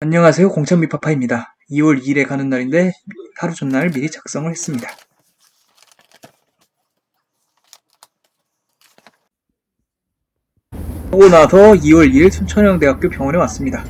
안녕하세요. 공천미 파파입니다. 2월 2일에 가는 날인데 하루 전날 미리 작성을 했습니다. 하고 나서 2월 2일 순천향대학교 병원에 왔습니다.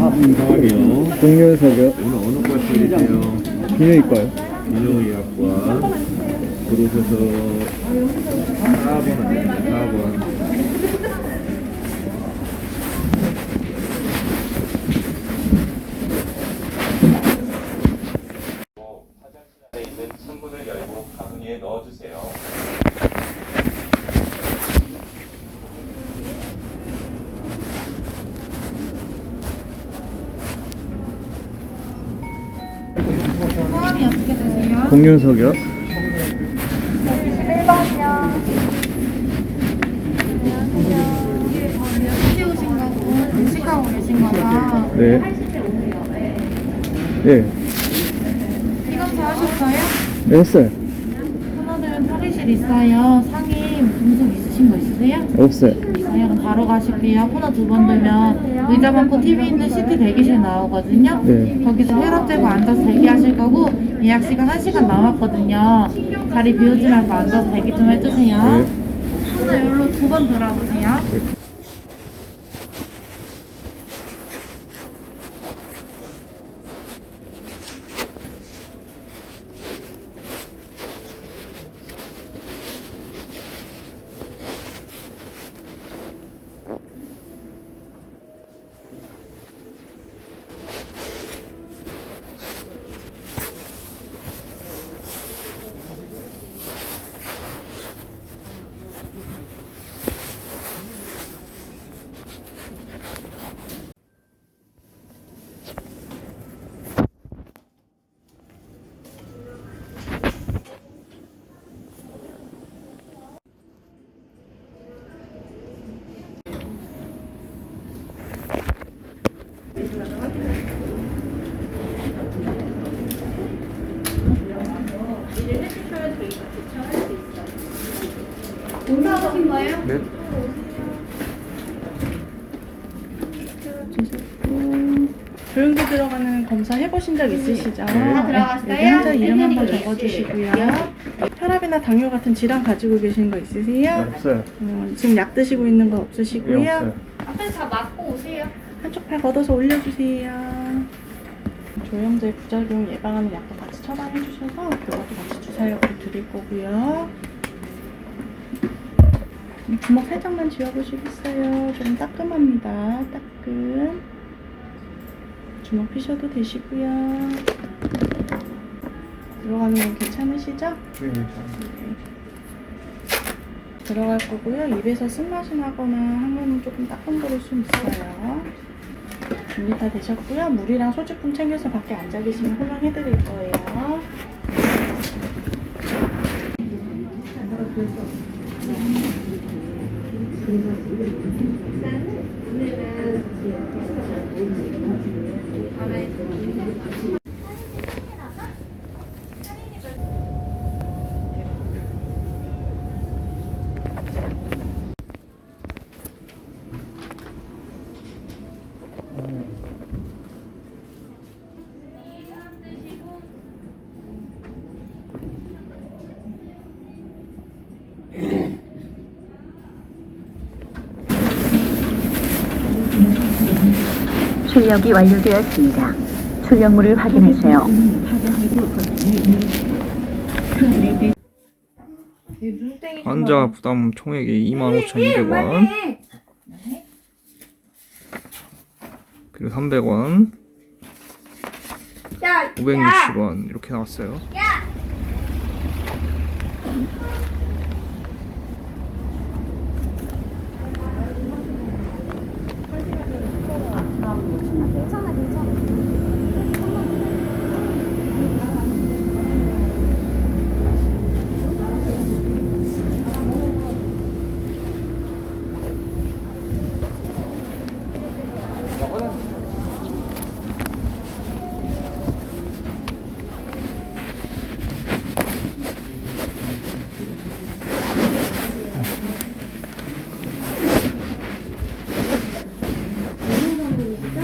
합성이요. 동료석이요? 오늘 어느 과 stud이세요? 비뇨기과요. 민영의학과 들어오셔서 4번 아닙니다. 4번. 안에 있는 창문을 열고 가방에 넣어주세요. 되세요? 동료석이요? 11번이요. 안녕하세요. 오신 거고 공식하고 계신 거죠? 네. 예, 이건 다 하셨어요? 네, 했어요. 하나는 탈의실 있어요. 상임 분석 있으신 거 있으세요? 없어요. 그럼 바로 가실게요. 코너 두번 들면 의자 많고 TV 있는 CT 대기실 나오거든요. 네. 거기서 혈압 재고 앉아서 대기하실 거고 예약 시간 1시간 남았거든요. 자리 비우지 말고 앉아서 대기 좀 해주세요. 네. 코너 여기로 두 번 돌아보세요. 네. 조용히 들어가는 검사 해보신 적 있으시죠? 다 들어갔어요? 여기 환자 이름 한번 적어주시고요. 혈압이나 당뇨 같은 질환 가지고 계신 거 있으세요? 없어요. 어, 지금 약 드시고 있는 거 예, 없으시고요. 없어요. 앞에서 다 맞고 오세요. 한쪽 팔 걷어서 올려주세요. 조영제 부작용 예방하는 약도 같이 처방해 주셔서 그것도 같이 주사력으로 드릴 거고요. 음, 주먹 살짝만 쥐어보시겠어요? 조금 따끔합니다. 따끔. 주먹 피셔도 되시고요. 들어가는 건 괜찮으시죠? 네, 들어갈 거고요. 입에서 쓴맛이 나거나 항문은 조금 따끔 거릴 수 있어요. 준비 다 되셨고요. 물이랑 소지품 챙겨서 밖에 앉아 계시면 호명해 드릴 거예요. 나는 오늘만 출력이 완료되었습니다. 출력물을 확인하세요. 환자 부담 총액이 25,200원. 그리고 300원, 야, 560원 이렇게 나왔어요.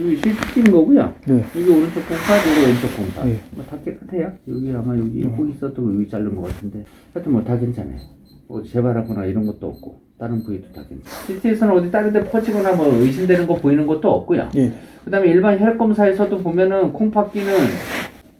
여기 실습인 거고요. 네. 여기 오른쪽 공파, 여기 왼쪽 공파. 네. 뭐다 깨끗해요. 여기 아마 여기 꼭 있었던 거 여기 자른 것 같은데. 하여튼 뭐 다 괜찮아요. 뭐 재발하거나 이런 것도 없고 다른 부위도 다 괜찮아요. 실제에서는 어디 다른 데 퍼지거나 뭐 의심되는 거 보이는 것도 없고요. 예. 그 다음에 일반 혈액 검사에서도 보면은 콩팥기는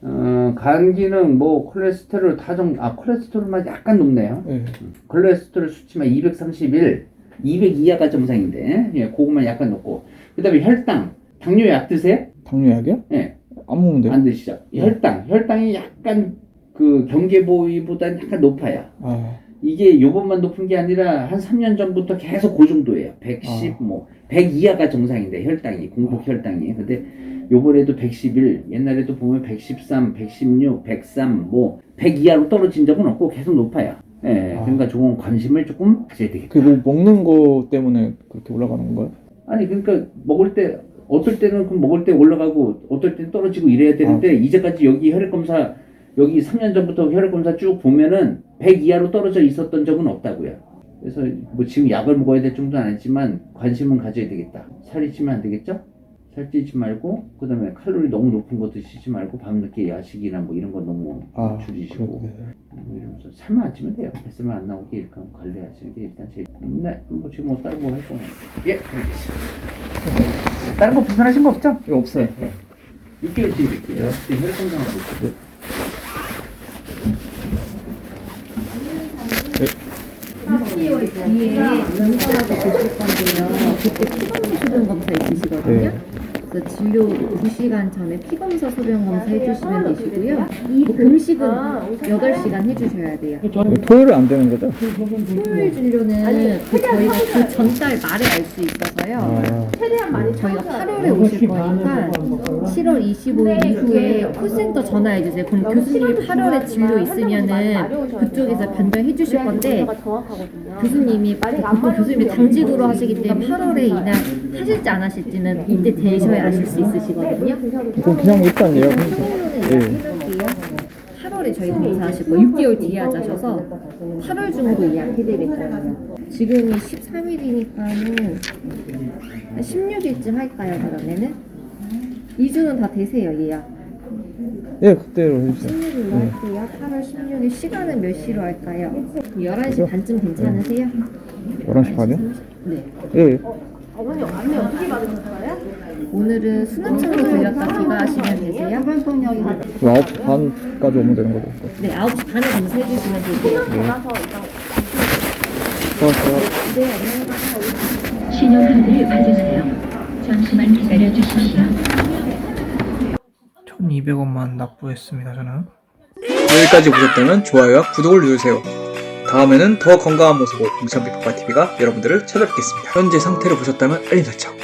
어, 간 기능, 뭐 콜레스테롤 다정, 아 콜레스테롤만 약간 높네요. 예. 콜레스테롤 수치만 231, 200 이하가 정상인데, 예, 그것만 약간 높고. 그 다음에 혈당, 당뇨약 드세요? 당뇨약이요? 예, 안 먹는데요? 안 드시죠? 혈당, 혈당이 약간 그 경계보위보다는 약간 높아요. 아, 이게 요번만 높은 게 아니라 한 3년 전부터 계속 그 정도예요. 110, 뭐, 100 이하가 정상인데, 혈당이, 공복 혈당이. 근데 요번에도 111, 옛날에도 보면 113, 116, 103, 뭐, 100 이하로 떨어진 적은 없고 계속 높아요. 예, 아. 그러니까 조금 관심을 조금 가져야 되겠다. 그뭐 먹는 거 때문에 그렇게 올라가는 건가요? 아니, 그러니까 먹을 때, 어떨 때는 그 먹을 때 올라가고, 어떨 때는 떨어지고 이래야 되는데, 이제까지 여기 혈액 검사, 여기 3년 전부터 혈액 검사 쭉 보면은 100 이하로 떨어져 있었던 적은 없다고요. 그래서 뭐 지금 약을 먹어야 될 정도는 아니지만 관심은 가져야 되겠다. 살이 찌면 안 되겠죠? 살찌지 말고 그다음에 칼로리 너무 높은 거 드시지 말고 밤늦게 야식이나 뭐 이런 거 너무 아, 줄이시고. 뭐 이러면서 살만 안 찌면 돼요. 뱃살만 안 나오게 이렇게 관리하시는 게 일단 제일 네, 뭐 지금 뭐 다른 거할 거면 예, 알겠습니다. 다른 거 불편하신 거 없죠? 이거 없어요. 6개월째 드릴게요. 지금 혈액 검사하고 있어요. 뒤에 문서라도 보실 건데요. 그때 피검사 소변 검사 있으시거든요. 네. 그래서 진료 2시간 전에 피검사 소변 검사 해주시면 되시고요. 뭐 음식은 8시간 해주셔야 돼요. 토요일은 안 되는 거죠? 토요일 진료는 그 저희가 그 전달 말에 알 수 있어서요. 아, 저희가 8월에 오실 거니까 7월 25일 이후에 콜센터 전화해 주세요. 그럼 교수님이 8월에 진료 있으면은 그쪽에서 변경해 주실 건데 교수님이 보통 교수님이 당직으로 하시기 때문에 8월에 이날 하실지 안 하실지는 이때 되셔야 아실 수 있으시거든요. 그럼 그냥 일단 예약. 예. 8월에 저희 거 6개월 뒤에 하셔서 8월 중으로 예약해드릴 거예요. 지금이 13일이니까는 16일쯤 할까요, 그러면은? 2주는 다 되세요, 예약. 예, 그때로 해주세요. 16일 로 할게요. 8월 16일 시간은 몇 시로 할까요? 11시 반쯤 괜찮으세요? 11시 반이요? 네. 예. 오늘은 수납차로 들렸다 귀가하시면 되세요? 그럼 9시 반까지 오면 되는 거죠? 네, 9시 반에 검사해 주시면 되세요. 수고하세요. 신용카드를 받으세요. 잠시만 기다려 주십시오. 1200원만 납부했습니다, 저는. 여기까지 보셨다면 좋아요와 구독을 누르세요. 다음에는 더 건강한 모습으로 공찬비 파파TV가 여러분들을 찾아뵙겠습니다. 현재 상태를 보셨다면 알림 설정.